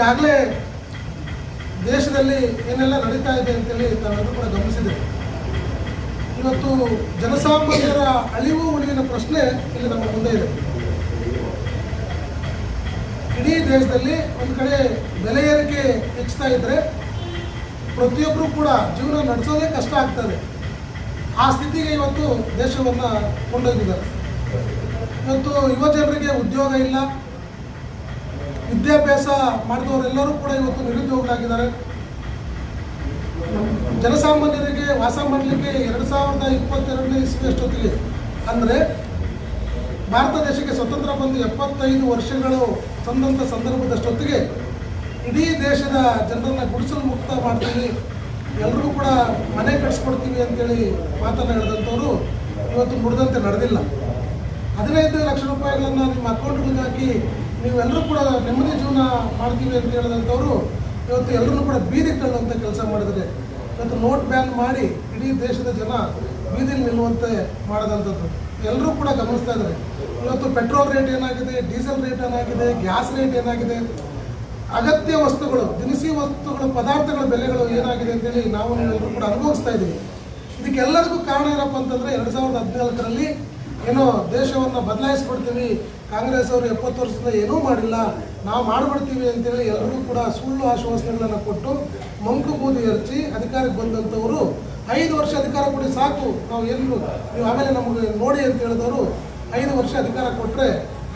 ಈಗಾಗಲೇ ದೇಶದಲ್ಲಿ ಏನೆಲ್ಲ ನಡೀತಾ ಇದೆ ಅಂತೇಳಿ ತಾವೆಲ್ಲರೂ ಕೂಡ ಗಮನಿಸಿದೆ ಇವತ್ತು ಜನಸಾಮಾನ್ಯರ ಅಳಿವು ಉಳಿವಿನ ಪ್ರಶ್ನೆ ಇಲ್ಲಿ ನಮ್ಮ ಮುಂದೆ ಇದೆ. ಇಡೀ ದೇಶದಲ್ಲಿ ಒಂದು ಕಡೆ ಬೆಲೆ ಏರಿಕೆ ಹೆಚ್ಚುತ್ತಾ ಇದ್ದರೆ ಪ್ರತಿಯೊಬ್ಬರು ಕೂಡ ಜೀವನ ನಡೆಸೋದೇ ಕಷ್ಟ ಆಗ್ತದೆ ಆ ಸ್ಥಿತಿಗೆ ಇವತ್ತು ದೇಶವನ್ನು ಕೊಂಡೊಯ್ದಿದ್ದಾರೆ. ಇವತ್ತು ಯುವ ಜನರಿಗೆ ಉದ್ಯೋಗ ಇಲ್ಲ ವಿದ್ಯಾಭ್ಯಾಸ ಮಾಡಿದವರೆಲ್ಲರೂ ಕೂಡ ಇವತ್ತು ನಿರುದ್ಯೋಗರಾಗಿದ್ದಾರೆ ಜನಸಾಮಾನ್ಯರಿಗೆ ವಾಸ ಮಾಡಲಿಕ್ಕೆ ಎರಡು ಸಾವಿರದ ಇಪ್ಪತ್ತೆರಡನೇ ಇಸ್ವಿ ಅಷ್ಟೊತ್ತಿಗೆ. ಅಂದರೆ ಭಾರತ ದೇಶಕ್ಕೆ ಸ್ವತಂತ್ರ ಬಂದು ಎಪ್ಪತ್ತೈದು ವರ್ಷಗಳು ತಂದಂಥ ಸಂದರ್ಭದಷ್ಟೊತ್ತಿಗೆ ಇಡೀ ದೇಶದ ಜನರನ್ನು ಗುಡಿಸಲು ಮುಕ್ತ ಮಾಡ್ತೀವಿ. ಎಲ್ಲರೂ ಕೂಡ ಮನೆ ಕಟ್ಸ್ಕೊಡ್ತೀವಿ ಅಂತೇಳಿ ಮಾತನ್ನು ಇವತ್ತು ಮುಡಿದಂತೆ ನಡೆದಿಲ್ಲ. ಹದಿನೈದು ಲಕ್ಷ ರೂಪಾಯಿಗಳನ್ನು ನಿಮ್ಮ ಅಕೌಂಟ್ಗಳಿಗೆ ಹಾಕಿ ನೀವೆಲ್ಲರೂ ಕೂಡ ನೆಮ್ಮದಿ ಜೀವನ ಮಾಡ್ತೀವಿ ಅಂತ ಹೇಳಿದಂಥವ್ರು ಇವತ್ತು ಎಲ್ಲರೂ ಕೂಡ ಬೀದಿ ತಳ್ಳುವಂಥ ಕೆಲಸ ಮಾಡಿದರೆ ಇವತ್ತು ನೋಟ್ ಬ್ಯಾನ್ ಮಾಡಿ ಇಡೀ ದೇಶದ ಜನ ಬೀದಿಲಿ ನಿಲ್ಲುವಂತೆ ಮಾಡಿದಂಥದ್ದು. ಎಲ್ಲರೂ ಕೂಡ ಗಮನಿಸ್ತಾ ಇದ್ದಾರೆ ಇವತ್ತು ಪೆಟ್ರೋಲ್ ರೇಟ್ ಏನಾಗಿದೆ, ಡೀಸೆಲ್ ರೇಟ್ ಏನಾಗಿದೆ, ಗ್ಯಾಸ್ ರೇಟ್ ಏನಾಗಿದೆ, ಅಗತ್ಯ ವಸ್ತುಗಳು, ದಿನಸಿ ವಸ್ತುಗಳು, ಪದಾರ್ಥಗಳ ಬೆಲೆಗಳು ಏನಾಗಿದೆ ಅಂತೇಳಿ ನಾವು ಎಲ್ಲರೂ ಕೂಡ ಅನುಭವಿಸ್ತಾ ಇದ್ದೀವಿ. ಇದಕ್ಕೆಲ್ಲರಿಗೂ ಕಾರಣ ಏನಪ್ಪ ಅಂತಂದರೆ, ಎರಡು ಸಾವಿರದ ಹದಿನಾಲ್ಕರಲ್ಲಿ ಏನೋ ದೇಶವನ್ನು ಬದಲಾಯಿಸ್ಬಿಡ್ತೀವಿ. ಕಾಂಗ್ರೆಸ್ ಅವರು ಎಪ್ಪತ್ತು ವರ್ಷದಿಂದ ಏನೂ ಮಾಡಿಲ್ಲ. ನಾವು ಮಾಡಿಬಿಡ್ತೀವಿ ಅಂತೇಳಿ ಎಲ್ಲರೂ ಕೂಡ ಸುಳ್ಳು ಆಶ್ವಾಸನೆಗಳನ್ನು ಕೊಟ್ಟು ಮಂಕು ಬೂದಿ ಎರಚಿ ಅಧಿಕಾರಕ್ಕೆ ಬಂದಂಥವರು ಐದು ವರ್ಷ ಅಧಿಕಾರ ಕೊಡಿ ಸಾಕು. ನಾವು ಏನು ನೀವು ಆಮೇಲೆ ನಮಗೆ ನೋಡಿ ಅಂತ ಹೇಳಿದವರು ಐದು ವರ್ಷ ಅಧಿಕಾರ ಕೊಟ್ಟರೆ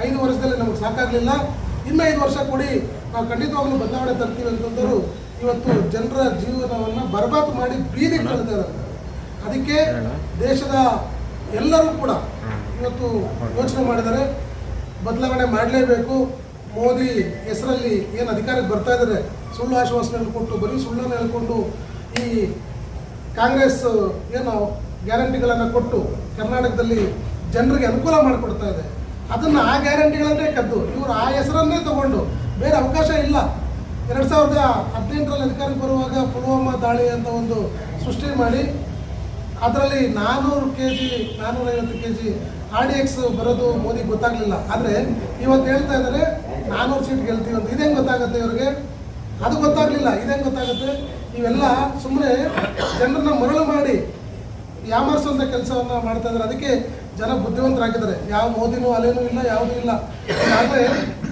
ಐದು ವರ್ಷದಲ್ಲಿ ನಮಗೆ ಸಾಕಾಗಲಿಲ್ಲ. ಇನ್ನು ಐದು ವರ್ಷ ಕೊಡಿ. ನಾವು ಖಂಡಿತವಾಗ್ಲೂ ಬದಲಾವಣೆ ತರ್ತೀವಿ ಅಂತಂದರು ಇವತ್ತು ಜನರ ಜೀವನವನ್ನು ಬರ್ಬಾದ್ ಮಾಡಿ ಬೀದಿ ಕಳೆದ ಅದಕ್ಕೆ ದೇಶದ ಎಲ್ಲರೂ ಕೂಡ ಇವತ್ತು ಯೋಚನೆ ಮಾಡಿದರೆ ಬದಲಾವಣೆ ಮಾಡಲೇಬೇಕು. ಮೋದಿ ಹೆಸರಲ್ಲಿ ಏನು ಅಧಿಕಾರಕ್ಕೆ ಬರ್ತಾ ಇದ್ದಾರೆ, ಸುಳ್ಳು ಆಶ್ವಾಸನೆ ಹೇಳ್ಕೊಟ್ಟು ಬರೀ ಸುಳ್ಳನ್ನು ಹೇಳ್ಕೊಂಡು ಈ ಕಾಂಗ್ರೆಸ್, ಏನು ಗ್ಯಾರಂಟಿಗಳನ್ನು ಕೊಟ್ಟು ಕರ್ನಾಟಕದಲ್ಲಿ ಜನರಿಗೆ ಅನುಕೂಲ ಮಾಡಿಕೊಡ್ತಾ ಇದೆ. ಅದನ್ನು ಆ ಗ್ಯಾರಂಟಿಗಳನ್ನೇ ಕದ್ದು, ಇವರು ಆ ಹೆಸರನ್ನೇ ತಗೊಂಡು ಬೇರೆ ಅವಕಾಶ ಇಲ್ಲ. ಎರಡು ಸಾವಿರದ ಹದಿನೆಂಟರಲ್ಲಿ ಅಧಿಕಾರಕ್ಕೆ ಬರುವಾಗ ಪುಲ್ವಾಮಾ ದಾಳಿ ಅಂತ ಒಂದು ಸೃಷ್ಟಿ ಮಾಡಿ ಅದರಲ್ಲಿ ನಾನ್ನೂರು K G ನಾನ್ನೂರೈವತ್ತು K G R D X ಬರೋದು ಮೋದಿಗೆ ಗೊತ್ತಾಗಲಿಲ್ಲ. ಆದರೆ ಇವತ್ತು ಹೇಳ್ತಾ ಇದ್ದಾರೆ ನಾನ್ನೂರು ಸೀಟ್ ಗೆಲ್ತೀವಿ ಅಂತ. ಇದೇನು ಗೊತ್ತಾಗುತ್ತೆ ಇವ್ರಿಗೆ? ಅದು ಗೊತ್ತಾಗಲಿಲ್ಲ. ಇದೇನು ಗೊತ್ತಾಗುತ್ತೆ? ಇವೆಲ್ಲ ಸುಮ್ಮನೆ ಜನರನ್ನ ಮರಳು ಮಾಡಿ ಯಾಮರ್ಸುವಂಥ ಕೆಲಸವನ್ನು ಮಾಡ್ತಾ ಇದ್ದಾರೆ ಅದಕ್ಕೆ ಜನ ಬುದ್ಧಿವಂತರಾಗಿದ್ದಾರೆ. ಯಾವ ಮೋದಿನೂ ಅಲೆನೂ ಇಲ್ಲ, ಯಾವುದೂ ಇಲ್ಲ. ಆದರೆ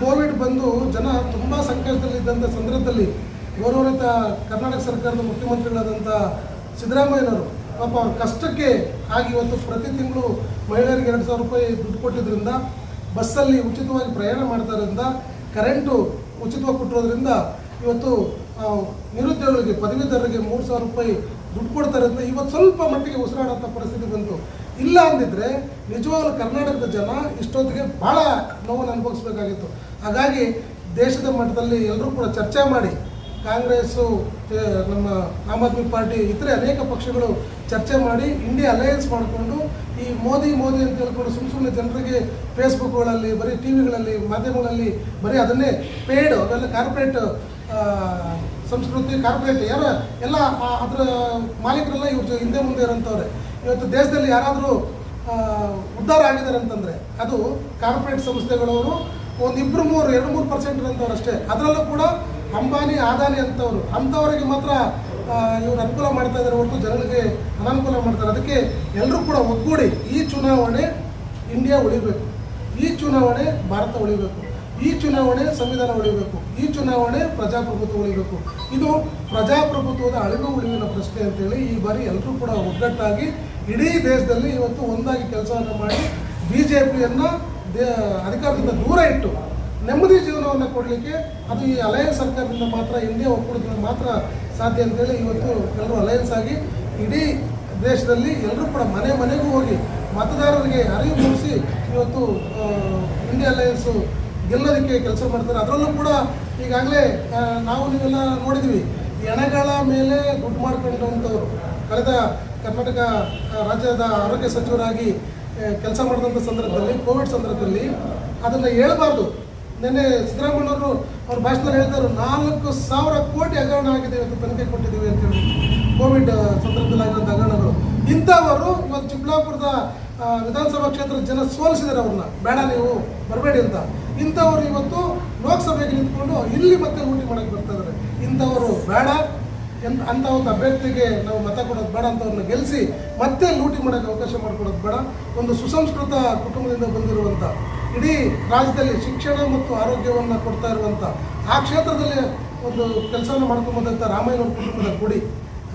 ಕೋವಿಡ್ ಬಂದು ಜನ ತುಂಬ ಸಂಕಷ್ಟದಲ್ಲಿದ್ದಂಥ ಸಂದರ್ಭದಲ್ಲಿ ಗೌರವಾನ್ವಿತ ಕರ್ನಾಟಕ ಸರ್ಕಾರದ ಮುಖ್ಯಮಂತ್ರಿಗಳಾದಂಥ ಸಿದ್ದರಾಮಯ್ಯನವರು ಪಾಪ ಅವ್ರ ಕಷ್ಟಕ್ಕೆ ಆಗಿ ಇವತ್ತು ಪ್ರತಿ ತಿಂಗಳು ಮಹಿಳೆಯರಿಗೆ ಎರಡು ಸಾವಿರ ರೂಪಾಯಿ ದುಡ್ಡು ಕೊಟ್ಟಿದ್ದರಿಂದ ಬಸ್ಸಲ್ಲಿ ಉಚಿತವಾಗಿ ಪ್ರಯಾಣ ಮಾಡ್ತಾ ಇರೋದ್ರಿಂದ ಕರೆಂಟು ಉಚಿತವಾಗಿ ಕೊಟ್ಟಿರೋದ್ರಿಂದ ಇವತ್ತು ನಿರುದ್ಯೋಗಿಗಳಿಗೆ, ಪದವೀಧರರಿಗೆ ಮೂರು ಸಾವಿರ ರೂಪಾಯಿ ದುಡ್ಡು ಕೊಡ್ತಾ ಇರೋದ್ರಿಂದ ಇವತ್ತು ಸ್ವಲ್ಪ ಮಟ್ಟಿಗೆ ಉಸಿರಾಡೋಂಥ ಪರಿಸ್ಥಿತಿ ಬಂತು. ಇಲ್ಲ ಅಂದಿದ್ರೆ ನಿಜವಾಗ್ಲೂ ಕರ್ನಾಟಕದ ಜನ ಇಷ್ಟೊತ್ತಿಗೆ ಭಾಳ ನೋವನ್ನು ಅನುಭವಿಸ್ಬೇಕಾಗಿತ್ತು. ಹಾಗಾಗಿ ದೇಶದ ಮಟ್ಟದಲ್ಲಿ ಎಲ್ಲರೂ ಕೂಡ ಚರ್ಚೆ ಮಾಡಿ ಕಾಂಗ್ರೆಸ್ಸು ನಮ್ಮ ಆಮ್ ಆದ್ಮಿ ಪಾರ್ಟಿ ಇತರೆ ಅನೇಕ ಪಕ್ಷಗಳು ಚರ್ಚೆ ಮಾಡಿ ಇಂಡಿಯಾ ಅಲಯನ್ಸ್ ಮಾಡಿಕೊಂಡು ಈ ಮೋದಿ ಮೋದಿ ಅಂತ ಹೇಳ್ಕೊಂಡು ಸುಮ್ಮ ಸುಮ್ಮನೆ ಜನರಿಗೆ ಫೇಸ್ಬುಕ್ಗಳಲ್ಲಿ, ಬರೀ ಟಿ ವಿಗಳಲ್ಲಿ, ಮಾಧ್ಯಮಗಳಲ್ಲಿ, ಬರೀ ಅದನ್ನೇ ಪೇಡ್, ಅವೆಲ್ಲ ಕಾರ್ಪೊರೇಟ್ ಸಂಸ್ಕೃತಿ, ಕಾರ್ಪೊರೇಟ್, ಯಾರ, ಎಲ್ಲ ಅದರ ಮಾಲೀಕರೆಲ್ಲ ಇವ್ರ ಹಿಂದೆ ಮುಂದೆ ಇರೋಂಥವ್ರೆ. ಇವತ್ತು ದೇಶದಲ್ಲಿ ಯಾರಾದರೂ ಉದ್ಧಾರ ಆಗಿದ್ದಾರೆ ಅಂತಂದರೆ ಅದು ಕಾರ್ಪೊರೇಟ್ ಸಂಸ್ಥೆಗಳವರು ಒಂದು ಇಬ್ಬರು ಮೂರು, ಎರಡು ಮೂರು ಪರ್ಸೆಂಟ್ ಇರೋಂಥವ್ರು ಅಷ್ಟೇ. ಅದರಲ್ಲೂ ಕೂಡ ಅಂಬಾನಿ ಆದಾನಿ ಅಂತವರು. ಅಂಥವರಿಗೆ ಮಾತ್ರ ಇವರು ಅನುಕೂಲ ಮಾಡ್ತಾ ಇದ್ದಾರೆ ಹೊರತು ಜನರಿಗೆ ಅನಾನುಕೂಲ ಮಾಡ್ತಾರೆ. ಅದಕ್ಕೆ ಎಲ್ಲರೂ ಕೂಡ ಒಗ್ಗೂಡಿ ಈ ಚುನಾವಣೆ ಇಂಡಿಯಾ ಉಳಿಬೇಕು. ಈ ಚುನಾವಣೆ ಭಾರತ ಉಳಿಬೇಕು. ಈ ಚುನಾವಣೆ ಸಂವಿಧಾನ ಉಳಿಬೇಕು. ಈ ಚುನಾವಣೆ ಪ್ರಜಾಪ್ರಭುತ್ವ ಉಳಿಬೇಕು. ಇದು ಪ್ರಜಾಪ್ರಭುತ್ವದ ಅಳಿವು ಉಳಿವಿನ ಪ್ರಶ್ನೆ ಅಂತೇಳಿ ಈ ಬಾರಿ ಎಲ್ಲರೂ ಕೂಡ ಒಗ್ಗಟ್ಟಾಗಿ ಇಡೀ ದೇಶದಲ್ಲಿ ಇವತ್ತು ಒಂದಾಗಿ ಕೆಲಸವನ್ನು ಮಾಡಿ ಬಿ ಜೆ ಪಿಯನ್ನು ದೇ, ಅಧಿಕಾರದಿಂದ ದೂರ ಇಟ್ಟು ನೆಮ್ಮದಿ ಜೀವನವನ್ನು ಕೊಡಲಿಕ್ಕೆ ಅದು ಈ ಅಲಯನ್ಸ್ ಸರ್ಕಾರದಿಂದ ಮಾತ್ರ ಇಂಡಿಯಾ ಒಕ್ಕೂಟದಿಂದ ಮಾತ್ರ ಸಾಧ್ಯ ಅಂತೇಳಿ ಇವತ್ತು ಎಲ್ಲರೂ ಅಲಯನ್ಸ್ ಆಗಿ ಇಡೀ ದೇಶದಲ್ಲಿ ಎಲ್ಲರೂ ಕೂಡ ಮನೆ ಮನೆಗೂ ಹೋಗಿ ಮತದಾರರಿಗೆ ಅರಿವು ಮೂಡಿಸಿ ಇವತ್ತು ಇಂಡಿಯಾ ಅಲಯನ್ಸು ಗೆಲ್ಲೋದಕ್ಕೆ ಕೆಲಸ ಮಾಡ್ತಾರೆ. ಅದರಲ್ಲೂ ಕೂಡ ಈಗಾಗಲೇ ನಾವು ನೀವೆಲ್ಲ ನೋಡಿದ್ವಿ, ಎಣಗಳ ಮೇಲೆ ದುಡ್ಡು ಮಾಡ್ಕೊಂಡಂಥವ್ರು ಕಳೆದ ಕರ್ನಾಟಕ ರಾಜ್ಯದ ಆರೋಗ್ಯ ಸಚಿವರಾಗಿ ಕೆಲಸ ಮಾಡಿದಂಥ ಸಂದರ್ಭದಲ್ಲಿ, ಕೋವಿಡ್ ಸಂದರ್ಭದಲ್ಲಿ ಅದನ್ನು ಹೇಳ್ಬಾರ್ದು. ನಿನ್ನೆ ಸಿದ್ದರಾಮಯ್ಯವರು ಅವ್ರ ಭಾಷಣದಲ್ಲಿ ಹೇಳ್ತಾರೆ ನಾಲ್ಕು ಸಾವಿರ ಕೋಟಿ ಹಗರಣ ಆಗಿದೆ ಅಂತ ತನಿಖೆ ಕೊಟ್ಟಿದ್ದೀವಿ ಅಂತ ಹೇಳಿ. ಕೋವಿಡ್ ಸಂದರ್ಭದಲ್ಲಿ ಹಗರಣಗಳು. ಇಂಥವರು ಇವತ್ತು ಚಿಕ್ಕಬಳ್ಳಾಪುರದ ವಿಧಾನಸಭಾ ಕ್ಷೇತ್ರದ ಜನ ಸೋಲಿಸಿದ್ದಾರೆ ಅವ್ರನ್ನ. ಬೇಡ ನೀವು, ಬರಬೇಡಿ ಅಂತ. ಇಂಥವರು ಇವತ್ತು ಲೋಕಸಭೆಗೆ ನಿಂತ್ಕೊಂಡು ಇಲ್ಲಿ ಮತ್ತೆ ಊಟಿ ಮಾಡಕ್ಕೆ ಬರ್ತಾ ಇದ್ದಾರೆ. ಇಂಥವರು ಬೇಡ. ಎಂತ ಅಂಥ ಒಂದು ಅಭ್ಯರ್ಥಿಗೆ ನಾವು ಮತ ಕೊಡೋದು ಬೇಡ ಅಂತವ್ರನ್ನ ಗೆಲ್ಲಿಸಿ ಮತ್ತೆ ಲೂಟಿ ಮಾಡೋಕ್ಕೆ ಅವಕಾಶ ಮಾಡಿಕೊಡೋದು ಬೇಡ. ಒಂದು ಸುಸಂಸ್ಕೃತ ಕುಟುಂಬದಿಂದ ಬಂದಿರುವಂಥ ಇಡೀ ರಾಜ್ಯದಲ್ಲಿ ಶಿಕ್ಷಣ ಮತ್ತು ಆರೋಗ್ಯವನ್ನು ಕೊಡ್ತಾ ಇರುವಂಥ ಆ ಕ್ಷೇತ್ರದಲ್ಲಿ ಒಂದು ಕೆಲಸವನ್ನು ಮಾಡ್ಕೊಂಬಂದಂಥ ರಾಮಾಯಣ ಕುಟುಂಬದ ಕೊಡಿ.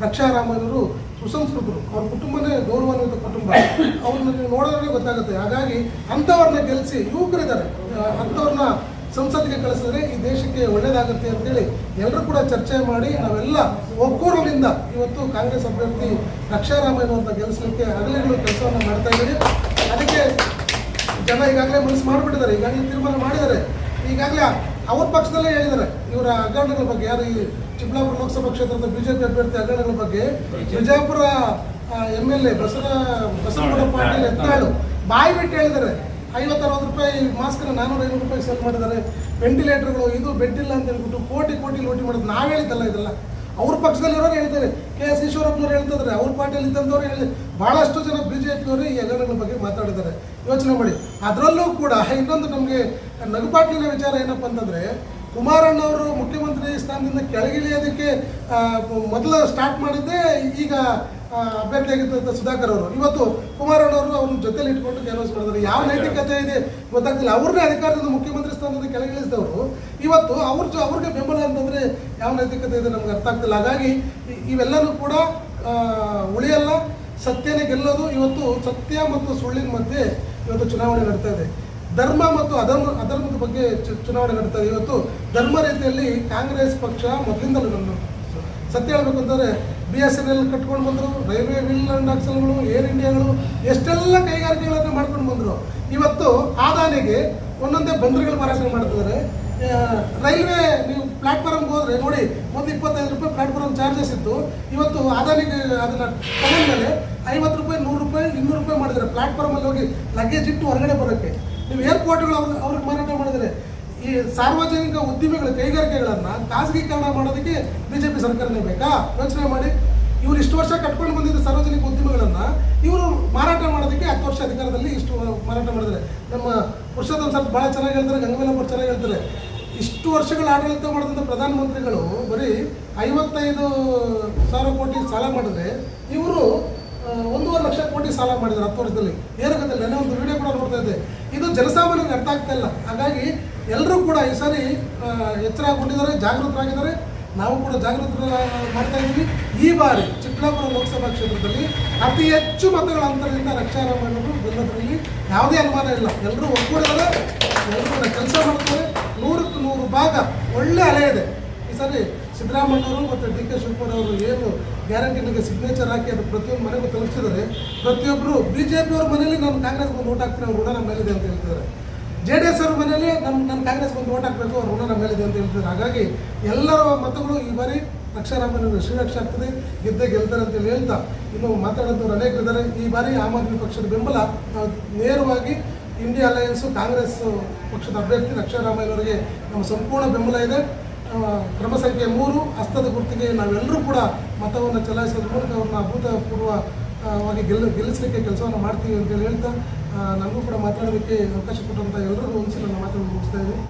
ರಕ್ಷಾ ರಾಮಾಯಣರು ಸುಸಂಸ್ಕೃತರು. ಅವ್ರ ಕುಟುಂಬನೇ ಗೌರವಾನ್ವಿತ ಕುಟುಂಬ. ಅವ್ರನ್ನ ನೀವು ನೋಡಿದ್ರೆ ಗೊತ್ತಾಗುತ್ತೆ. ಹಾಗಾಗಿ ಅಂಥವ್ರನ್ನ ಗೆಲ್ಲಿಸಿ ಯುವಕರಿದ್ದಾರೆ. ಅಂಥವ್ರನ್ನ ಸಂಸತ್ತಿಗೆ ಕಳಿಸಿದ್ರೆ ಈ ದೇಶಕ್ಕೆ ಒಳ್ಳೇದಾಗುತ್ತೆ ಅಂತೇಳಿ ಎಲ್ಲರೂ ಕೂಡ ಚರ್ಚೆ ಮಾಡಿ ನಾವೆಲ್ಲ ಒಕ್ಕೂರಿನಿಂದ ಇವತ್ತು ಕಾಂಗ್ರೆಸ್ ಅಭ್ಯರ್ಥಿ ರಕ್ಷಾರಾಮಯ್ಯನವ್ರನ್ನ ಗೆಲ್ಲಿಸಲಿಕ್ಕೆ ಹಗಲಿಗಳು ಕೆಲಸವನ್ನು ಮಾಡ್ತಾ ಇದ್ದೀವಿ. ಅದಕ್ಕೆ ಜನ ಈಗಾಗಲೇ ಮನಸ್ಸು ಮಾಡಿಬಿಟ್ಟಿದ್ದಾರೆ, ಈಗಾಗಲೇ ತೀರ್ಮಾನ ಮಾಡಿದ್ದಾರೆ. ಈಗಾಗಲೇ ಅವ್ರ ಪಕ್ಷದಲ್ಲೇ ಹೇಳಿದ್ದಾರೆ, ಇವರ ಹಗರಣಗಳ ಬಗ್ಗೆ, ಯಾರು ಈ ಚಿಕ್ಕಬಳ್ಳಾಪುರ ಲೋಕಸಭಾ ಕ್ಷೇತ್ರದ ಬಿಜೆಪಿ ಅಭ್ಯರ್ಥಿ ಹಗರಣಗಳ ಬಗ್ಗೆ. Bijapur M L A, Basava, Basavagouda Patil Yatnal. ಬಾಯಿ ಬಿಟ್ಟು ಹೇಳಿದ್ದಾರೆ. ಐವತ್ತರವತ್ತು ರೂಪಾಯಿ ಮಾಸ್ಕ್ನ ನಾನ್ನೂರ ಐನೂರು ರೂಪಾಯಿ ಸೇಲ್ ಮಾಡಿದ್ದಾರೆ. ವೆಂಟಿಲೇಟರ್ಗಳು, ಇದು ಬೆಡ್ ಇಲ್ಲ ಅಂತ ಹೇಳ್ಬಿಟ್ಟು ಕೋಟಿ ಕೋಟಿ ಲೋಟಿ ಮಾಡೋದು ನಾವು ಹೇಳಿದ್ದಲ್ಲ ಇದೆಲ್ಲ. ಅವ್ರ ಪಕ್ಷದಲ್ಲಿರೋರು ಹೇಳ್ತಾರೆ. ಕೆ ಎಸ್ ಈಶ್ವರಪ್ಪನವ್ರು ಹೇಳ್ತಿದ್ದಾರೆ. ಅವ್ರ ಪಾರ್ಟಿಯಲ್ಲಿ ಇದ್ದಂಥವ್ರು ಹೇಳಿ ಭಾಳಷ್ಟು ಜನ ಬಿ ಜೆ ಪಿಯವರು ಈ ಹಗರಣಗಳ ಬಗ್ಗೆ ಮಾತಾಡಿದ್ದಾರೆ. ಯೋಚನೆ ಮಾಡಿ. ಅದರಲ್ಲೂ ಕೂಡ ಇನ್ನೊಂದು ನಮಗೆ ನಗುಪಾಟ್ಲಿನ ವಿಚಾರ ಏನಪ್ಪ ಅಂತಂದರೆ ಕುಮಾರಣ್ಣ ಅವರು ಮುಖ್ಯಮಂತ್ರಿ ಸ್ಥಾನದಿಂದ ಕೆಳಗಿಳಿಯೋದಕ್ಕೆ ಮೊದಲು ಸ್ಟಾರ್ಟ್ ಮಾಡಿದ್ದೇ ಈಗ ಅಭ್ಯರ್ಥಿಯಾಗಿದ್ದಂಥ ಸುಧಾಕರ್ ಅವರು. ಇವತ್ತು ಕುಮಾರಣ್ಣವರು ಅವ್ರನ್ನ ಜೊತೆಲಿ ಇಟ್ಕೊಂಡು ಕೆಲಸ ಮಾಡಿದ್ದಾರೆ. ಯಾವ ನೈತಿಕತೆ ಇದೆ ಗೊತ್ತಾಗ್ತಿಲ್ಲ. ಅವ್ರನ್ನೇ ಅಧಿಕಾರದಿಂದ ಮುಖ್ಯಮಂತ್ರಿ ಸ್ಥಾನದಿಂದ ಕೆಳಗಿಳಿಸಿದವರು. ಇವತ್ತು ಅವ್ರ ಜೊ ಅವ್ರಿಗೆ ಬೆಂಬಲ ಅಂತಂದರೆ ಯಾವ ನೈತಿಕತೆ ಇದೆ ನಮ್ಗೆ ಅರ್ಥ ಆಗ್ತಿಲ್ಲ. ಹಾಗಾಗಿ ಇವೆಲ್ಲನೂ ಕೂಡ ಉಳಿಯಲ್ಲ. ಸತ್ಯನೇ ಗೆಲ್ಲೋದು ಇವತ್ತು ಸತ್ಯ ಮತ್ತು ಸುಳ್ಳಿನ ಮಧ್ಯೆ ಇವತ್ತು ಚುನಾವಣೆ ನಡೀತಾ ಇದೆ. ಧರ್ಮ ಮತ್ತು ಅಧರ್ಮ, ಅಧರ್ಮದ ಬಗ್ಗೆ ಚುನಾವಣೆ ನಡೀತಾ ಇದೆ. ಇವತ್ತು ಧರ್ಮ ರೀತಿಯಲ್ಲಿ ಕಾಂಗ್ರೆಸ್ ಪಕ್ಷ ಮೊದಲಿಂದಲೂ ನನ್ನ ಸತ್ಯ ಹೇಳ್ಬೇಕು ಅಂತಂದರೆ ಬಿ ಎಸ್ ಎನ್ ಎಲ್ ಕಟ್ಕೊಂಡು ಬಂದರು, ರೈಲ್ವೆ ವಿಲ್ ಅಂಡ್ ಆಕ್ಸಲ್ಗಳು, ಏರ್ ಇಂಡಿಯಾಗಳು, ಎಷ್ಟೆಲ್ಲ ಕೈಗಾರಿಕೆಗಳನ್ನು ಮಾಡ್ಕೊಂಡು ಬಂದರು. ಇವತ್ತು ಆದಾನಿಗೆ ಒಂದೊಂದೇ ಬಂದರುಗಳು ಮಾರಾಟ ಮಾಡ್ತಿದ್ದಾರೆ. ರೈಲ್ವೆ ನೀವು ಪ್ಲಾಟ್ಫಾರ್ಮ್ಗೆ ಹೋದರೆ ನೋಡಿ, ಒಂದು ಇಪ್ಪತ್ತೈದು ರೂಪಾಯಿ ಪ್ಲಾಟ್ಫಾರ್ಮ್ ಚಾರ್ಜಸ್ ಇತ್ತು. ಇವತ್ತು ಆದಾನಿಗೆ ಅದನ್ನು ತಗೊಂಡ್ಮೇಲೆ ಐವತ್ತು ರೂಪಾಯಿ, ನೂರು ರೂಪಾಯಿ, ಇನ್ನೂರು ರೂಪಾಯಿ ಮಾಡಿದ್ದಾರೆ. ಪ್ಲಾಟ್ಫಾರ್ಮಲ್ಲಿ ಹೋಗಿ ಲಗೇಜ್ ಇಟ್ಟು ಹೊರಗಡೆ ಬರೋಕ್ಕೆ. ನೀವು ಏರ್ಪೋರ್ಟ್ಗಳು ಅವ್ರಿಗೆ ಅವ್ರಿಗೆ ಮಾರಾಟ ಮಾಡಿದರೆ, ಈ ಸಾರ್ವಜನಿಕ ಉದ್ದಿಮೆಗಳ ಕೈಗಾರಿಕೆಗಳನ್ನು ಖಾಸಗೀಕರಣ ಮಾಡೋದಕ್ಕೆ ಬಿ ಜೆ ಪಿ ಸರ್ಕಾರನೇ ಬೇಕಾ? ಯೋಚನೆ ಮಾಡಿ. ಇವರು ಇಷ್ಟು ವರ್ಷ ಕಟ್ಕೊಂಡು ಬಂದಿದ್ದ ಸಾರ್ವಜನಿಕ ಉದ್ದಿಮೆಗಳನ್ನು ಇವರು ಮಾರಾಟ ಮಾಡೋದಕ್ಕೆ ಹತ್ತು ವರ್ಷ ಅಧಿಕಾರದಲ್ಲಿ ಇಷ್ಟು ಮಾರಾಟ ಮಾಡಿದರೆ ನಮ್ಮ ಪುರುಷೋತ್ತಮ ಸರ್ ಭಾಳ ಚೆನ್ನಾಗಿ ಹೇಳ್ತಾರೆ ಗಂಗಮೇಲಪ್ಪರು ಚೆನ್ನಾಗಿ ಹೇಳ್ತಾರೆ. ಇಷ್ಟು ವರ್ಷಗಳ ಆಡಳಿತ ಮಾಡಿದಂಥ ಪ್ರಧಾನಮಂತ್ರಿಗಳು ಬರೀ ಐವತ್ತೈದು ಸಾವಿರ ಕೋಟಿ ಸಾಲ ಮಾಡಿದ್ರೆ ಇವರು ಒಂದೂವರೆ ಲಕ್ಷ ಕೋಟಿ ಸಾಲ ಮಾಡಿದ್ದಾರೆ ಹತ್ತು ವರ್ಷದಲ್ಲಿ. ಏನಾಗುತ್ತೆ ನೆನೆ ಒಂದು ವಿಡಿಯೋ ಕೂಡ ನೋಡ್ತಾ ಇದ್ದೆ. ಇದು ಜನಸಾಮಾನ್ಯರಿಗೆ ಅರ್ಥ ಆಗ್ತಾ ಇಲ್ಲ. ಹಾಗಾಗಿ ಎಲ್ಲರೂ ಕೂಡ ಈ ಸಾರಿ ಎಚ್ಚರಗೊಂಡಿದ್ದಾರೆ ಜಾಗೃತರಾಗಿದ್ದಾರೆ. ನಾವು ಕೂಡ ಜಾಗೃತ ಮಾಡ್ತಾ ಇದ್ದೀವಿ. ಈ ಬಾರಿ ಚಿಕ್ಕಬಳ್ಳಾಪುರ ಲೋಕಸಭಾ ಕ್ಷೇತ್ರದಲ್ಲಿ ಅತಿ ಹೆಚ್ಚು ಮತಗಳ ಅಂತರದಿಂದ ರಕ್ಷಾರಾಮಯ್ಯನವರು ಗೆಲ್ಲೋದ್ರಲ್ಲಿ ಯಾವುದೇ ಅನುಮಾನ ಇಲ್ಲ. ಎಲ್ಲರೂ ಒಗ್ಗೂಡಿದ್ದಾರೆ. ಎಲ್ಲರೂ ಕೂಡ ಕೆಲಸ ಮಾಡ್ತಾರೆ. ನೂರಕ್ಕೆ ನೂರು ಭಾಗ ಒಳ್ಳೆ ಅಲೆ ಇದೆ. ಈ ಸಾರಿ ಸಿದ್ದರಾಮಯ್ಯವರು ಮತ್ತು ಡಿ ಕೆ ಶಿವಕುಮಾರ್ ಏನು ಗ್ಯಾರಂಟಿನಿಗೆ ಸಿಗ್ನೇಚರ್ ಹಾಕಿ ಅದು ಪ್ರತಿಯೊಂದು ಮನೆಗೂ ತಲುಪಿಸಿದ್ದಾರೆ ಪ್ರತಿಯೊಬ್ಬರು ಬಿ ಜೆ ಪಿಯವ್ರ ಮನೇಲಿ ನಾನು ಕಾಂಗ್ರೆಸ್ ಬಂದು ಓಟ್ ಹಾಕ್ತೀನಿ, ಅವ್ರ ಋಣ ಮೇಲಿದೆ ಅಂತ ಹೇಳ್ತಿದ್ದಾರೆ. ಜೆ ಡಿ ಎಸ್ ಅವ್ರ ಮನೇಲಿ ನಮ್ಮ ನನ್ನ ಕಾಂಗ್ರೆಸ್ ಬಂದು ಓಟ್ ಹಾಕಬೇಕು, ಅವ್ರ ಋಣ ಮೇಲಿದೆ ಅಂತ ಹೇಳ್ತಿದ್ದಾರೆ. ಹಾಗಾಗಿ ಎಲ್ಲರ ಮತಗಳು ಈ ಬಾರಿ ರಕ್ಷಾರಾಮಯ್ಯ ಶ್ರೀರಕ್ಷೆ ಆಗ್ತದೆ, ಗೆದ್ದೆ ಗೆಲ್ತಾರೆ ಅಂತೇಳಿ ಹೇಳ್ತಾ, ಇನ್ನು ಮಾತಾಡೋದವ್ರು ಅನೇಕರಿದ್ದಾರೆ ಈ ಬಾರಿ ಆಮ್ ಆದ್ಮಿ ಪಕ್ಷದ ಬೆಂಬಲ ನೇರವಾಗಿ ಇಂಡಿಯಾ ಅಲಯನ್ಸು ಕಾಂಗ್ರೆಸ್ ಪಕ್ಷದ ಅಭ್ಯರ್ಥಿ ರಕ್ಷಾರಾಮಯ್ಯನವರಿಗೆ ನಮ್ಮ ಸಂಪೂರ್ಣ ಬೆಂಬಲ ಇದೆ. ಕ್ರಮ ಸಂಖ್ಯೆ ಮೂರು, ಹಸ್ತದ ಗುರುತಿಗೆ ನಾವೆಲ್ಲರೂ ಕೂಡ ಮತವನ್ನು ಚಲಾಯಿಸೋದ್ರ ಮೂಲಕ ಅವ್ರನ್ನ ಅಭೂತಪೂರ್ವವಾಗಿ ಗೆಲ್ಲ ಗೆಲ್ಲಿಸಲಿಕ್ಕೆ ಕೆಲಸವನ್ನು ಮಾಡ್ತೀವಿ ಅಂತೇಳಿ ಹೇಳ್ತಾ ನನಗೂ ಕೂಡ ಮಾತಾಡೋದಕ್ಕೆ ಅವಕಾಶ ಕೊಟ್ಟಂಥ ಎಲ್ಲರಿಗೂ ಒಂದ್ಸಲ ನಾನು ಮಾತನ್ನು ಮುಗಿಸ್ತಾ ಇದ್ದೀನಿ.